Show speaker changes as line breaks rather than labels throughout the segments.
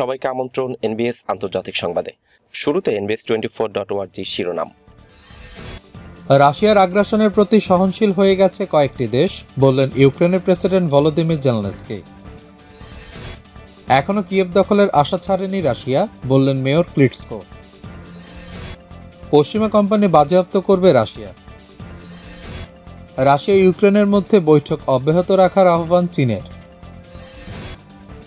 সবাইকে আমন্ত্রণ এনবিএস আন্তর্জাতিক সংবাদে। শুরুতে এনবিএস টোয়েন্টি ফোর ডট ওয়ার্জি শিরোনাম।
রাশিয়ার আগ্রাসনের প্রতি সহনশীল হয়ে গেছে কয়েকটি দেশ, বললেন ইউক্রেনের প্রেসিডেন্ট ভলোদিমির জেলনেস্কি। এখনও কিয়েভ দখলের আশা ছাড়েনি রাশিয়া, বললেন মেয়র ক্লিটসকো। পশ্চিমা কোম্পানি বাজেয়াপ্ত করবে রাশিয়া। রাশিয়া ইউক্রেনের মধ্যে বৈঠক অব্যাহত রাখার আহ্বান চীনের।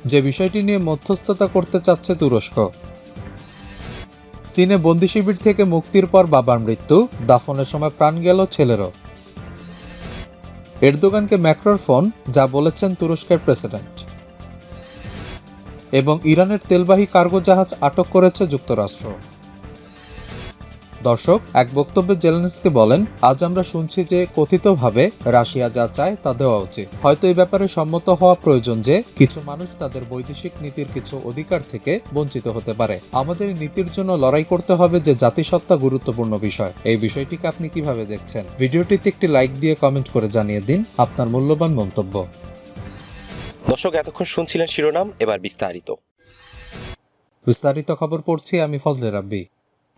যে বিষয়টি নিয়ে মধ্যস্থতা করতে চাচ্ছে তুরস্ক। চীনে বন্দি শিবির থেকে মুক্তির পর বাবার মৃত্যু, দাফনের সময় প্রাণ গেল ছেলেরও। এরদোগানকে ম্যাক্রোর ফোন, যা বলেছেন তুরস্কের প্রেসিডেন্ট। এবং ইরানের তেলবাহী কার্গো জাহাজ আটক করেছে যুক্তরাষ্ট্র। দর্শক এক বক্তব্যে জেলেনস্কি বলেন আজ আমরা শুনছি যে কথিতভাবে রাশিয়া যা চায় তা দেওয়া উচিত। হয়তো এই ব্যাপারে সম্মত হওয়া প্রয়োজন যে কিছু মানুষ তাদের বৈদেশিক নীতির কিছু অধিকার থেকে বঞ্চিত হতে পারে। আমাদের নীতির জন্য লড়াই করতে হবে যে জাতিসত্তা গুরুত্বপূর্ণ বিষয়। এই বিষয়টিকে আপনি কীভাবে দেখছেন? ভিডিওটিতে একটি লাইক দিয়ে কমেন্ট করে জানিয়ে দিন আপনার মূল্যবান মন্তব্য।
দর্শক এতক্ষণ শুনছিলেন শিরোনাম এবার বিস্তারিত।
বিস্তারিত খবর পড়ছি আমি ফজলে রাব্বি।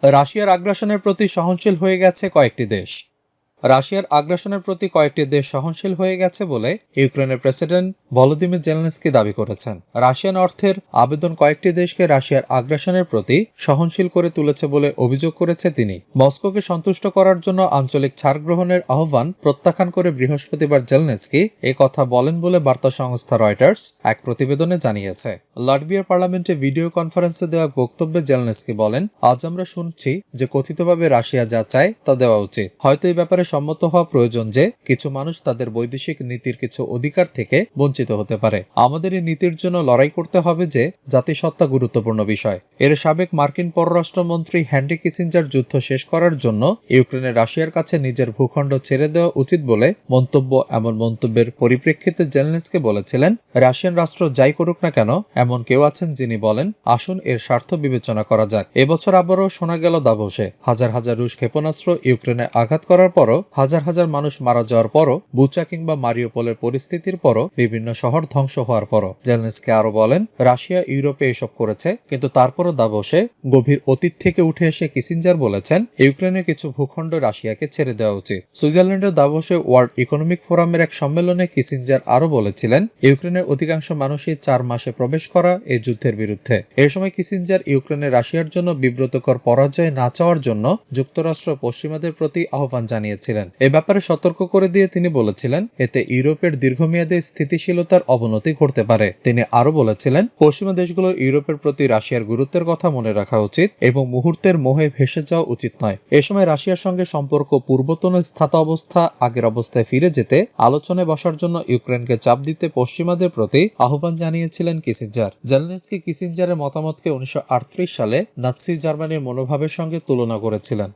রাশিয়ার আগ্রাসনের প্রতি সহনশীল হয়ে গেছে কয়েকটি দেশ। রাশিয়ার আগ্রাসনের প্রতি কয়েকটি দেশ সহনশীল হয়ে গেছে বলে ইউক্রেনের প্রেসিডেন্ট ভলোদিমির জেলেনস্কি দাবি করেছেন। রাশিয়ান অর্থের আবেদন কয়েকটি দেশকে রাশিয়ার আগ্রাসনের প্রতি সহনশীল করে তুলেছে বলে অভিযোগ করেছে তিনি। মস্কোকে সন্তুষ্ট করার জন্য আঞ্চলিক ছাড় গ্রহণের আহ্বান প্রত্যাখ্যান করে বৃহস্পতিবার জেলনেস্কি এ কথা বলেন বলে বার্তা সংস্থা রয়টার্স এক প্রতিবেদনে জানিয়েছে। লাটভিয়ার পার্লামেন্টে ভিডিও কনফারেন্সে দেওয়া বক্তব্যে জেলনেস্কি বলেন, আজ আমরা শুনছি যে কথিতভাবে রাশিয়া যা চায় তা দেওয়া উচিত। হয়তো এই ব্যাপারে সম্মত হওয়া প্রয়োজন যে কিছু মানুষ তাদের বৈদেশিক নীতির কিছু অধিকার থেকে বঞ্চিত হতে পারে। আমাদের এই নীতির জন্য লড়াই করতে হবে যে জাতিসত্তা গুরুত্বপূর্ণ বিষয়। এর সাবেক মার্কিন পররাষ্ট্রমন্ত্রী হ্যান্ডি কিসিঞ্জার যুদ্ধ শেষ করার জন্য ইউক্রেনের রাশিয়ার কাছে নিজের ভূখণ্ড ছেড়ে দেওয়া উচিত বলে মন্তব্য এমন মন্তব্যের পরিপ্রেক্ষিতে জেলনেসকে বলেছিলেন, রাশিয়ান রাষ্ট্র যাই করুক না কেন, এমন কেউ আছেন যিনি বলেন, আসুন এর স্বার্থ বিবেচনা করা যাক। এবছর আবারও শোনা গেল দাভোসে হাজার হাজার রুশ ক্ষেপণাস্ত্র ইউক্রেনে আঘাত করার পরও হাজার হাজার মানুষ মারা যাওয়ার পরও, বুচা কিংবা মারিওপোলের পরিস্থিতির পরও বিভিন্ন শহর ধ্বংস হওয়ার পরও। জেলনেসকে আরও বলেন, রাশিয়া ইউরোপে এসব করেছে, কিন্তু তারপরও দাভোসে গভীর অতীত থেকে উঠে এসে কিসিঞ্জার বলেছেন, ইউক্রেনের কিছু ভূখণ্ড রাশিয়াকে ছেড়ে দেওয়া উচিত। সুইজারল্যান্ডের দাভোসে ওয়ার্ল্ড ইকোনমিক ফোরামের এক সম্মেলনে কিসিঞ্জার আরও বলেছিলেন, ইউক্রেনের অধিকাংশ মানুষই চার মাসে প্রবেশ করা এই যুদ্ধের বিরুদ্ধে। এ সময় কিসিঞ্জার ইউক্রেনের রাশিয়ার জন্য বিব্রতকর পরাজয় না চাওয়ার জন্য যুক্তরাষ্ট্র পশ্চিমাদের প্রতি আহ্বান জানিয়েছিলেন এ ব্যাপারে সতর্ক করে দিয়ে তিনি বলেছিলেন, এতে ইউরোপের দীর্ঘমেয়াদী স্থিতিশীলতার অবনতি ঘটতে পারে। তিনি আরও বলেছিলেন, পশ্চিমা দেশগুলোর ইউরোপের প্রতি রাশিয়ার গুরুত্বের কথা মনে রাখা উচিত এবং মুহূর্তের মোহে ভেসে যাওয়া উচিত নয়। এ সময় রাশিয়ার সঙ্গে সম্পর্ক পূর্বতন স্থাত অবস্থা, আগের অবস্থায় ফিরে যেতে, আলোচনায় বসার জন্য ইউক্রেনকে চাপ দিতে পশ্চিমাদের প্রতি আহ্বান জানিয়েছিলেন কিসিঞ্জার। জেলনেসকি কিসিঞ্জারের মতামতকে উনিশশো আটত্রিশ সালে নাৎসি জার্মানির মনোভাবের সঙ্গে তুলনা করেছিলেন।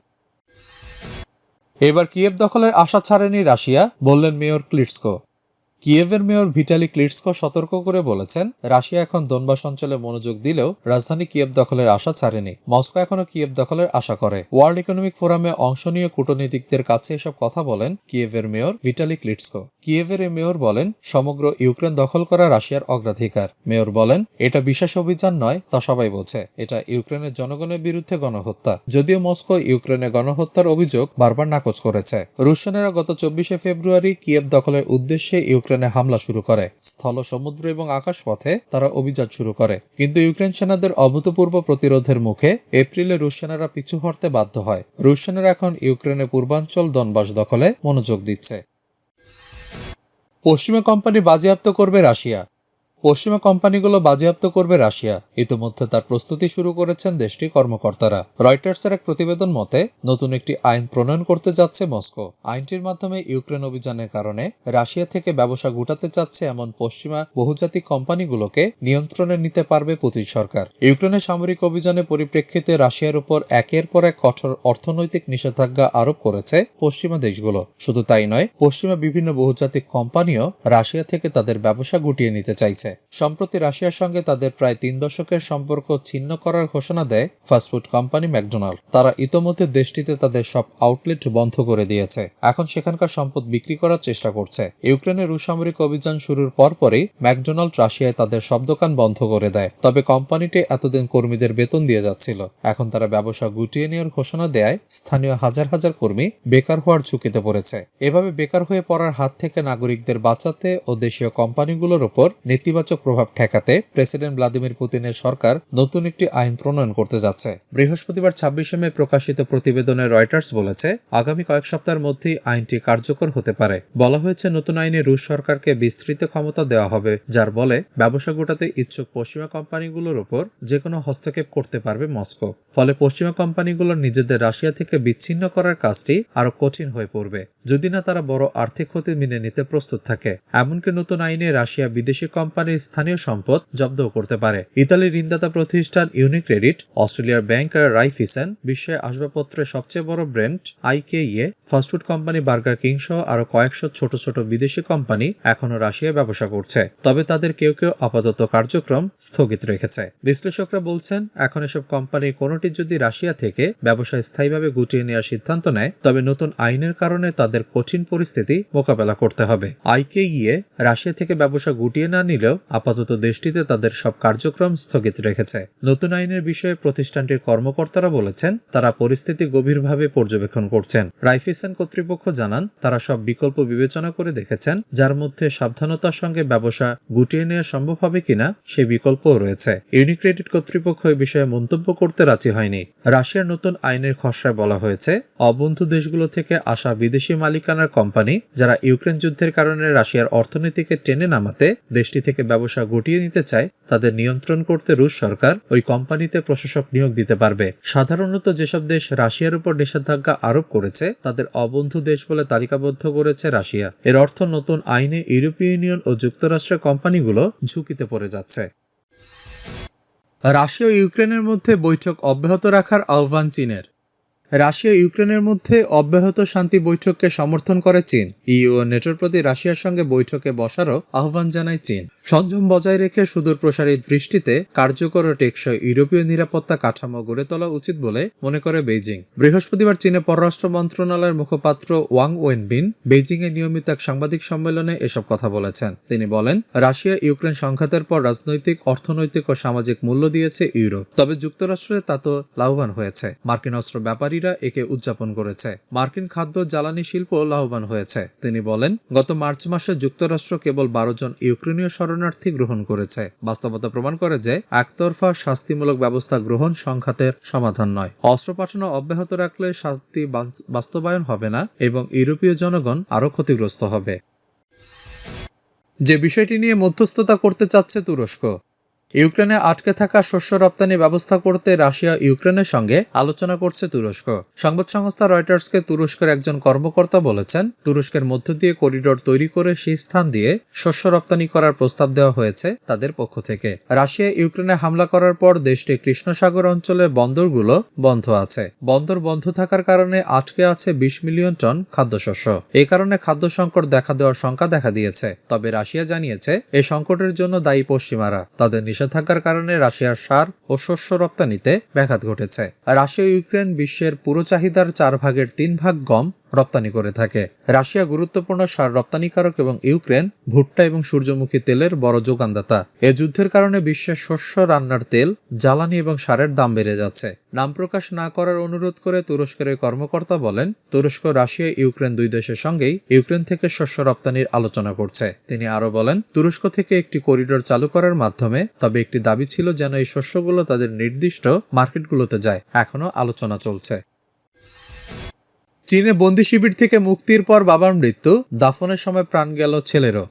এবার কিয়েব দখলের আশা ছাড়েনি রাশিয়া বললেন মেয়র ক্লিটসকো। কিয়েভের মেয়র ভিটালি ক্লিটসকো সতর্ক করে বলেছেন, রাশিয়া এখন দনবাস অঞ্চলে মনোযোগ দিলেও রাজধানী কিয়েভ দখলের আশা ছাড়েনি। মস্কো এখনও কিয়েভ দখলের আশা করে। ওয়ার্ল্ড ইকোনমিক ফোরামে অংশ নিয়ে কূটনীতিকদের কাছে এসব কথা বলেন কিয়েভের মেয়র ভিটালি ক্লিটসকো। কিয়েভের এই মেয়র বলেন, সমগ্র ইউক্রেন দখল করা রাশিয়ার অগ্রাধিকার। মেয়র বলেন, এটা বিশেষ অভিযান নয়, তা সবাই বোঝে। এটা ইউক্রেনের জনগণের বিরুদ্ধে গণহত্যা। যদিও মস্কো ইউক্রেনে গণহত্যার অভিযোগ বারবার নাকচ করেছে। রুশ সেনারা গত চব্বিশে ফেব্রুয়ারি কিয়েভ দখলের উদ্দেশ্যে ইউক্রেনে হামলা শুরু করে। স্থল, সমুদ্র এবং আকাশ পথে তারা অভিযান শুরু করে। কিন্তু ইউক্রেন সেনাদের অভূতপূর্ব প্রতিরোধের মুখে এপ্রিলে রুশ সেনারা পিছু হটতে বাধ্য হয়। রুশ সেনারা এখন ইউক্রেনের পূর্বাঞ্চল দনবাস দখলে মনোযোগ দিচ্ছে। পশ্চিমা কোম্পানি বাজেয়াপ্ত করবে রাশিয়া। পশ্চিমা কোম্পানিগুলো বাজেয়াপ্ত করবে রাশিয়া। ইতিমধ্যে তার প্রস্তুতি শুরু করেছেন দেশটির কর্মকর্তারা। রয়টার্সের এক প্রতিবেদন মতে, নতুন একটি আইন প্রণয়ন করতে যাচ্ছে মস্কো। আইনটির মাধ্যমে ইউক্রেন অভিযানের কারণে রাশিয়া থেকে ব্যবসা গুটাতে চাচ্ছে এমন পশ্চিমা বহুজাতিক কোম্পানিগুলোকে নিয়ন্ত্রণে নিতে পারবে পুতিন সরকার। ইউক্রেনের সামরিক অভিযানের পরিপ্রেক্ষিতে রাশিয়ার উপর একের পর এক কঠোর অর্থনৈতিক নিষেধাজ্ঞা আরোপ করেছে পশ্চিমা দেশগুলো। শুধু তাই নয়, পশ্চিমা বিভিন্ন বহুজাতিক কোম্পানিও রাশিয়া থেকে তাদের ব্যবসা গুটিয়ে নিতে চাইছে। হয়েছে। সম্প্রতি রাশিয়ার সঙ্গে তাদের প্রায় তিন দশকের সম্পর্ক ছিন্ন করার ঘোষণা দেয় ফাস্টফুড কোম্পানি ম্যাকডোনাল্ড। তারা ইতোমধ্যে দেশটিতে তাদের সব আউটলেট বন্ধ করে দিয়েছে। এখন সেখানকার সম্পদ বিক্রি করার চেষ্টা করছে। ইউক্রেনের রুশ সামরিক অভিযান শুরুর পরপরই ম্যাকডোনাল্ড রাশিয়ায় তাদের সব দোকান বন্ধ করে দেয়। তবে কোম্পানিটি এতদিন কর্মীদের বেতন দিয়ে যাচ্ছিল। এখন তারা ব্যবসা গুটিয়ে নেওয়ার ঘোষণা দেয় স্থানীয় হাজার হাজার কর্মী বেকার হওয়ার ঝুঁকিতে পড়েছে। এভাবে বেকার হয়ে পড়ার হাত থেকে নাগরিকদের বাঁচাতে ও দেশীয় কোম্পানিগুলোর উপর নেতিবাচক প্রভাব ঠেকাতে প্রেসিডেন্ট ভ্লাদিমির পুতিনের সরকার নতুন একটি আইন প্রণয়ন করতে যাচ্ছে। বৃহস্পতিবার ছাব্বিশে মে প্রকাশিত প্রতিবেদনে রয়টার্স বলেছে, আগামী কয়েক সপ্তাহের মধ্যেই আইনটি কার্যকর হতে পারে। বলা হয়েছে, নতুন আইনে রুশ সরকারকে বিস্তৃত ক্ষমতা দেওয়া হবে, যার বলে ব্যবসা গোটাতে ইচ্ছুক পশ্চিমা কোম্পানিগুলোর উপর যে কোনো হস্তক্ষেপ করতে পারবে মস্কো। ফলে পশ্চিমা কোম্পানিগুলো নিজেদের রাশিয়া থেকে বিচ্ছিন্ন করার কাজটি আরও কঠিন হয়ে পড়বে। যদি না তারা বড় আর্থিক ক্ষতি মেনে নিতে প্রস্তুত থাকে, এমনকি নতুন আইনে রাশিয়া বিদেশি কোম্পানির স্থানীয় সম্পদ জব্দ করতে পারে। ইতালির ঋণদাতা প্রতিষ্ঠান ইউনিক্রেডিট অস্ট্রেলিয়ার ব্যাংক রাইফিসেন বিশ্বে আসবাবপত্রের সবচেয়ে বড় brand IKEA fast food company Burger King সহ আরও কয়েকশো ছোট ছোট বিদেশি কোম্পানি এখনও রাশিয়ায় ব্যবসা করছে। তবে তাদের কেউ কেউ আপাতত কার্যক্রম স্থগিত রেখেছে। বিশ্লেষকরা বলছেন, এখন এসব কোম্পানি কোনোটি যদি রাশিয়া থেকে ব্যবসা স্থায়ীভাবে গুটিয়ে নেওয়ার সিদ্ধান্ত নেয়, তবে নতুন আইনের কারণে তাদের কঠিন পরিস্থিতি মোকাবেলা করতে হবে। আইকে গিয়ে রাশিয়া থেকে ব্যবসা গুটিয়ে না নিলেও আপাতত দেশটিতে তাদের সব কার্যক্রম স্থগিত রেখেছে। নতুন আইনের বিষয়ে প্রতিষ্ঠানটির কর্মকর্তারা বলেছেন, তারা পরিস্থিতি গভীরভাবে পর্যবেক্ষণ করছেন। রাইফিসেন কর্তৃপক্ষ জানান, তারা সব বিকল্প বিবেচনা করে দেখেছেন, যার মধ্যে সাবধানতার সঙ্গে ব্যবসা গুটিয়ে নেওয়া সম্ভব হবে কিনা, সে বিকল্পও রয়েছে। ইউনিক্রেডিট কর্তৃপক্ষ এ বিষয়ে মন্তব্য করতে রাজি হয়নি। রাশিয়ার নতুন আইনের খসড়ায় বলা হয়েছে, অবন্ধু দেশগুলো থেকে আসা বিদেশি মালিকানার কোম্পানি, যারা ইউক্রেন যুদ্ধের কারণে রাশিয়ার অর্থনীতিকে টেনে নামাতে দেশটি থেকে ব্যবসা গুটিয়ে নিতে চায়, তাদের নিয়ন্ত্রণ করতে রুশ সরকার ওই কোম্পানিতে প্রশাসক নিয়োগ দিতে পারবে। সাধারণত যেসব দেশ রাশিয়ার উপর নিষেধাজ্ঞা আরোপ করেছে, তাদের অবন্ধু দেশ বলে তালিকাবদ্ধ করেছে রাশিয়া। এর অর্থ নতুন আইনে ইউরোপীয় ইউনিয়ন ও যুক্তরাষ্ট্রের কোম্পানিগুলো ঝুঁকিতে পড়ে যাচ্ছে। রাশিয়া ও ইউক্রেনের মধ্যে বৈঠক অব্যাহত রাখার আহ্বান চীনের। রাশিয়া ইউক্রেনের মধ্যে অব্যাহত শান্তি বৈঠককে সমর্থন করে চীন। ইউ ও নেটোর প্রতি রাশিয়ার সঙ্গে বৈঠকে বসারও আহ্বান জানায় চীন। সংযম বজায় রেখে সুদূর প্রসারী দৃষ্টিতে কার্যকর ও টেকসই ইউরোপীয় নিরাপত্তা কাঠামো গড়ে তোলা উচিত বলে মনে করে বেইজিং। বৃহস্পতিবার চীনে পররাষ্ট্র মন্ত্রণালয়ের মুখপাত্র ওয়াং ওয়েনবিন বেইজিং এ নিয়মিত এক সাংবাদিক সম্মেলনে এসব কথা বলেছেন। তিনি বলেন, রাশিয়া ইউক্রেন সংঘাতের পর রাজনৈতিক, অর্থনৈতিক ও সামাজিক মূল্য দিয়েছে ইউরোপ। তবে যুক্তরাষ্ট্রে তা তো লাভবান হয়েছে। মার্কিন অস্ত্র ব্যাপারীরা একে উদযাপন করেছে। মার্কিন খাদ্য জ্বালানি শিল্প লাভবান হয়েছে। তিনি বলেন, গত মার্চ মাসে যুক্তরাষ্ট্র কেবল বারো জন ইউক্রেনীয় শরণার্থী গ্রহণ করেছে। বাস্তবতা প্রমাণ করে যে, একতরফা শাস্তিমূলক ব্যবস্থা গ্রহণ সংঘাতের সমাধান নয়। অস্ত্র পাঠানো অব্যাহত রাখলে শাস্তি বাস্তবায়ন হবে না এবং ইউরোপীয় জনগণ আরও ক্ষতিগ্রস্ত হবে। যে বিষয়টি নিয়ে মধ্যস্থতা করতে চাচ্ছে তুরস্ক ইউক্রেনে আটকে থাকা শস্য রপ্তানি ব্যবস্থা করতে রাশিয়া ইউক্রেনের সঙ্গে আলোচনা করছে তুরস্ক। সংবাদ সংস্থা রয়টার্সকে তুরস্কের একজন কর্মকর্তা বলেছেন, তুরস্কের মধ্য দিয়ে করিডোর তৈরি করে সেই স্থান দিয়ে শস্য রপ্তানি করার প্রস্তাব দেওয়া হয়েছে তাদের পক্ষ থেকে। রাশিয়া ইউক্রেনে হামলা করার পর দেশটির কৃষ্ণসাগর অঞ্চলে বন্দরগুলো বন্ধ আছে। বন্দর বন্ধ থাকার কারণে আটকে আছে বিশ মিলিয়ন টন খাদ্যশস্য। এই কারণে খাদ্য সংকট দেখা দেওয়ার শঙ্কা দেখা দিয়েছে। তবে রাশিয়া জানিয়েছে এই সংকটের জন্য দায়ী পশ্চিমারা। তাদের নিষেধাজ্ঞার কারণে রাশিয়ার সার ও শস্য রপ্তানিতে ব্যাঘাত ঘটেছে। রাশিয়া ইউক্রেন বিশ্বের পুরো চাহিদার চার ভাগের তিন ভাগ গম রপ্তানি করে থাকে। রাশিয়া গুরুত্বপূর্ণ সার রপ্তানিকারক এবং ইউক্রেন, ভুট্টা এবং সূর্যমুখী তেলের বড় যোগানদাতা। এ যুদ্ধের কারণে বিশ্বের শস্য রান্নার তেল, জ্বালানি এবং সারের দাম বেড়ে যাচ্ছে। নাম প্রকাশ না করার অনুরোধ করে তুরস্কের কর্মকর্তা বলেন, তুরস্ক, রাশিয়া, ইউক্রেন দুই দেশের সঙ্গেই ইউক্রেন থেকে শস্য রপ্তানির আলোচনা করছে। তিনি আরও বলেন, তুরস্ক থেকে একটি করিডোর চালু করার মাধ্যমে, তবে একটি দাবি ছিল যেন এই শস্যগুলো তাদের নির্দিষ্ট মার্কেটগুলোতে যায়। এখনও আলোচনা চলছে। চীনে বন্দি শিবির থেকে মুক্তির পর বাবার মৃত্যু দাফনের সময় প্রাণ গেল ছেলেরও।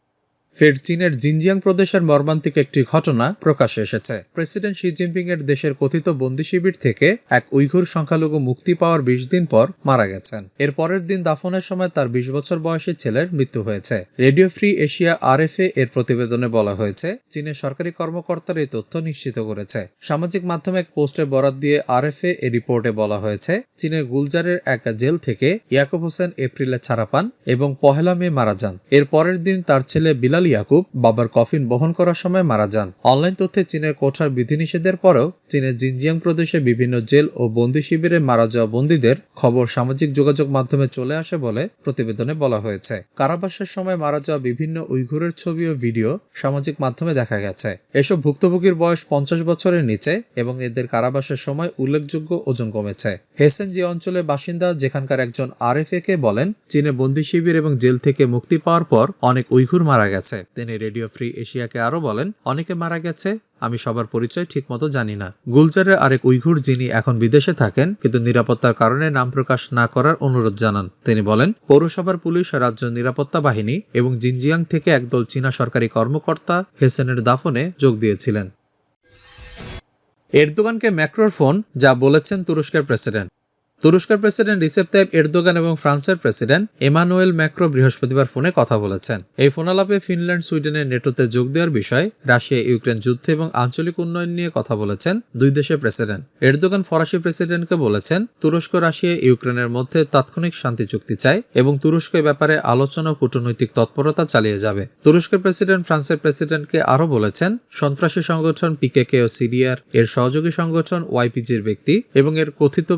ফের চীনের জিনজিয়াং প্রদেশের মর্মান্তিক একটি ঘটনা প্রকাশ্যে এসেছে। প্রেসিডেন্ট শি জিনপিং এর দেশের কথিত বন্দি শিবির থেকে এক উইঘুর সংখ্যালঘু মুক্তি পাওয়ার বিশ দিন পর মারা গেছেন। এর পরের দিন দাফনের সময় তার বিশ বছর বয়সী ছেলের মৃত্যু হয়েছে। রেডিও ফ্রি এশিয়া আরএফএ এর প্রতিবেদনে বলা হয়েছে, চীনের সরকারি কর্মকর্তার এই তথ্য নিশ্চিত করেছে। সামাজিক মাধ্যমে এক পোস্টে বরাত দিয়ে আরএফএ এ রিপোর্টে বলা হয়েছে, চীনের গুলজারের এক জেল থেকে ইয়াকুব হোসেন এপ্রিলে ছাড়া পান এবং পহেলা মে মারা যান। এর পরের দিন তার ছেলে বিলাল ইয়াকুব বাবার কফিন বহন করার সময় মারা যান। অনলাইন তথ্যে চীনের কোঠার বিধিনিষেধের পরেও চীনের জিনজিয়াং প্রদেশে বিভিন্ন জেল ও বন্দি শিবিরে মারা যাওয়া বন্দীদের খবর সামাজিক যোগাযোগ মাধ্যমে চলে আসে বলে প্রতিবেদনে বলা হয়েছে। কারাবাসের সময় মারা যাওয়া বিভিন্ন উইঘুরের ছবি ও ভিডিও সামাজিক মাধ্যমে দেখা গেছে। এসব ভুক্তভোগীর বয়স পঞ্চাশ বছরের নিচে এবং এদের কারাবাসের সময় উল্লেখযোগ্য ওজন কমেছে। হেসেন যে অঞ্চলের বাসিন্দা, যেখানকার একজন আরএফএ কে বলেন, চীনে বন্দি শিবির এবং জেল থেকে মুক্তি পাওয়ার পর অনেক উইঘুর মারা গেছে। তিনি রেডিও ফ্রি এশিয়াকে আরও বলেন, অনেকে মারা গেছে, আমি সবার পরিচয় ঠিকমতো জানি না। গুলজারের আরেক উইঘুর যিনি এখন বিদেশে থাকেন, কিন্তু নিরাপত্তার কারণে নাম প্রকাশ না করার অনুরোধ জানান। তিনি বলেন, পৌরসভার পুলিশ, রাজ্য নিরাপত্তা বাহিনী এবং জিনজিয়াং থেকে একদল চীনা সরকারি কর্মকর্তা হেসেনের দাফনে যোগ দিয়েছিলেন। এরদোগানকে ম্যাক্রোর ফোন, যা বলেছেন তুরস্কের প্রেসিডেন্ট। তুরস্কের প্রেসিডেন্ট রিসেপ তাইপ এরদোগান এবং ফ্রান্সের প্রেসিডেন্ট এমানুয়েল ম্যাক্রো বৃহস্পতিবার ফোনে কথা বলেছেন। এই ফোনালাপে ফিনল্যান্ড, সুইডেনের নেটোতে যোগ দেওয়ার বিষয়ে রাশিয়া, ইউক্রেন যুদ্ধ এবং আঞ্চলিক উন্নয়ন নিয়ে কথা বলেছেন দুই দেশের প্রেসিডেন্ট। এরদোগান ফরাসি প্রেসিডেন্টকে বলেছেন, তুরস্ক, রাশিয়া, ইউক্রেনের মধ্যে তাৎক্ষণিক শান্তি চুক্তি চায় এবং তুরস্ক ব্যাপারে আলোচনা কূটনৈতিক তৎপরতা চালিয়ে যাবে। তুরস্কের প্রেসিডেন্ট, ফ্রান্সের প্রেসিডেন্টকে আরও বলেছেন, সন্ত্রাসী সংগঠন পিকেকে ও সিরিয়ার, এর সহযোগী সংগঠন ওয়াইপিজির ব্যক্তি এবং এর কথিত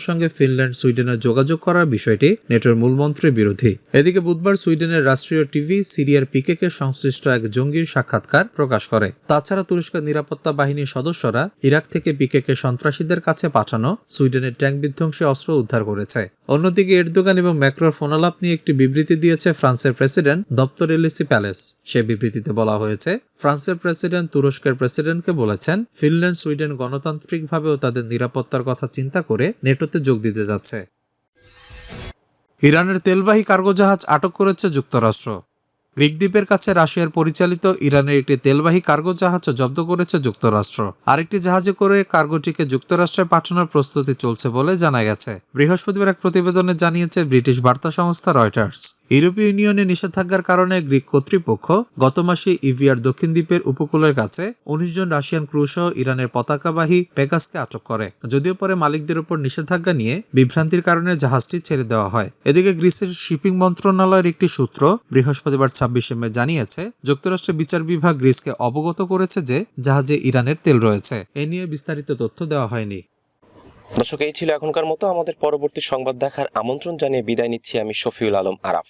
প্রতিষ্ঠানগুলোর সঙ্গে ফিনল্যান্ড সুইডেনের যোগাযোগ করার বিষয়টি নেটোর মূলমন্ত্রের বিরোধী। এদিকে বুধবার সুইডেনের রাষ্ট্রীয় টিভি সিরিয়ার পিকেকে সংশ্লিষ্ট এক জঙ্গির সাক্ষাৎকার প্রকাশ করে। তাছাড়া তুরস্কের নিরাপত্তা বাহিনীর সদস্যরা ইরাক থেকে পিকেকে সন্ত্রাসীদের কাছে পাঠানো সুইডেনের ট্যাঙ্ক বিধ্বংসী অস্ত্র উদ্ধার করেছে। অন্যদিকে এরদোগান এবং ম্যাক্রোর ফোনালাপ নিয়ে একটি বিবৃতি দিয়েছে ফ্রান্সের প্রেসিডেন্ট দপ্তর এলিসি প্যালেস। সে বিবৃতিতে বলা হয়েছে, ফ্রান্সের প্রেসিডেন্ট তুরস্কের প্রেসিডেন্টকে বলেছেন, ফিনল্যান্ড, সুইডেন গণতান্ত্রিকভাবেও তাদের নিরাপত্তার কথা চিন্তা করে নেটোতে যোগ দিতে যাচ্ছে। ইরানের তেলবাহী কার্গো জাহাজ আটক করেছে যুক্তরাষ্ট্র। গ্রিক দ্বীপের কাছে রাশিয়ার পরিচালিত ইরানের একটি তেলবাহী কার্গো জাহাজ জব্দ করেছে যুক্তরাষ্ট্র। আরেকটি জাহাজে করে কার্গোটিকে যুক্তরাষ্ট্রে পাঠানোর প্রস্তুতি চলছে বলে জানা গেছে। বৃহস্পতিবার এক প্রতিবেদনে জানিয়েছে ব্রিটিশ বার্তা সংস্থা রয়টার্স। ইউরোপীয় ইউনিয়নের নিষেধাজ্ঞার কারণে গ্রিক কর্তৃপক্ষ গত মাসে ইভিয়ার দক্ষিণ দ্বীপের উপকূলের কাছে উনিশ জন রাশিয়ান ক্রু সহ ইরানের পতাকাবাহী পেগাসকে আটক করে। যদিও পরে মালিকদের উপর নিষেধাজ্ঞা নিয়ে বিভ্রান্তির কারণে জাহাজটি ছেড়ে দেওয়া হয়। এদিকে গ্রিসের শিপিং মন্ত্রণালয়ের একটি সূত্র বৃহস্পতিবার ছাব্বিশে মে জানিয়েছে, যুক্তরাষ্ট্রের বিচার বিভাগ গ্রিসকে অবগত করেছে যে জাহাজে ইরানের তেল রয়েছে। এ নিয়ে বিস্তারিত তথ্য দেওয়া হয়নি।
দর্শক, এই ছিল এখনকার মতো। আমাদের পরবর্তী সংবাদ দেখার আমন্ত্রণ জানিয়ে বিদায় নিচ্ছি আমি শফিউল আলম আরাফ।